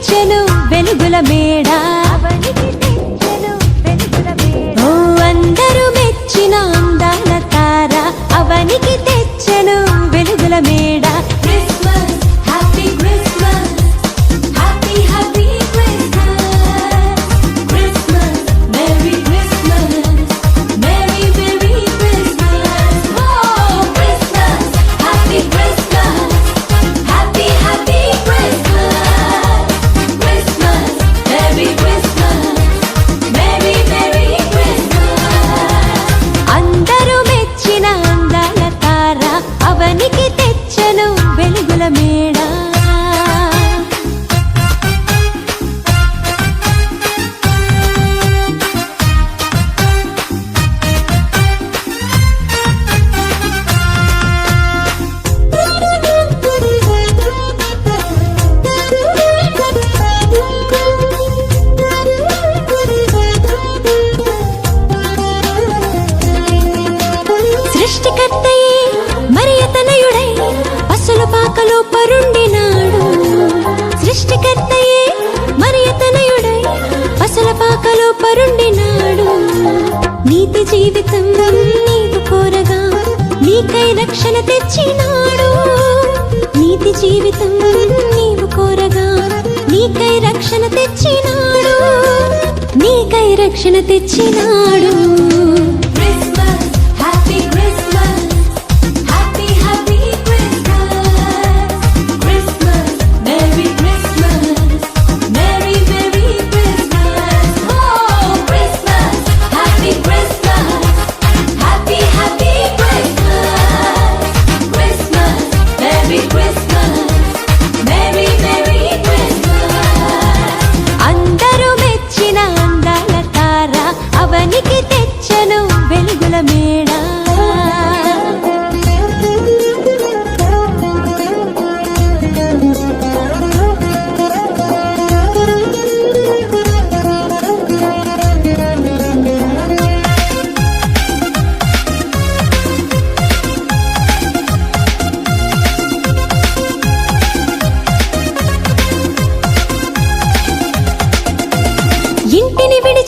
తెచ్చెను వెలుగుల మేడ. ఓ అందరూ మెచ్చిన అందాల తార. అవనికి తెచ్చెను వెలుగుల మేడా. పరుండినాడు. సృష్టికర్తయే మరి అతనయుడై పాకలో పరుండినాడు. నీతి జీవితం నీకు కోరగా నీకై రక్షణ తెచ్చినాడు. నీతి జీవితం నీవు కోరగా నీకై రక్షణ తెచ్చినాడు. నీకై రక్షణ తెచ్చినాడు.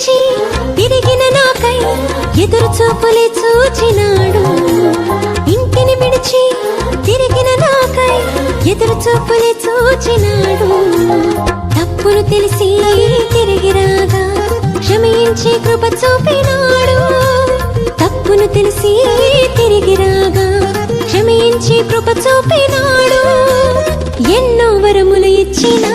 ఇంటిని విడిచి తిరిగిన నాకై ఎదురు చూపులే చూచినాడు. ఇంటిని విడిచి తిరిగిన నాకై ఎదురు చూపులే చూచినాడు. తప్పును తెలిసి తిరిగి రాగా క్షమించి కృప చూపినాడు. తప్పును తెలిసి తిరిగి రాగా క్షమించి కృప చూపినాడు. ఎన్నో వరములు ఇచ్చినాడు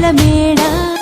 వెలుగుల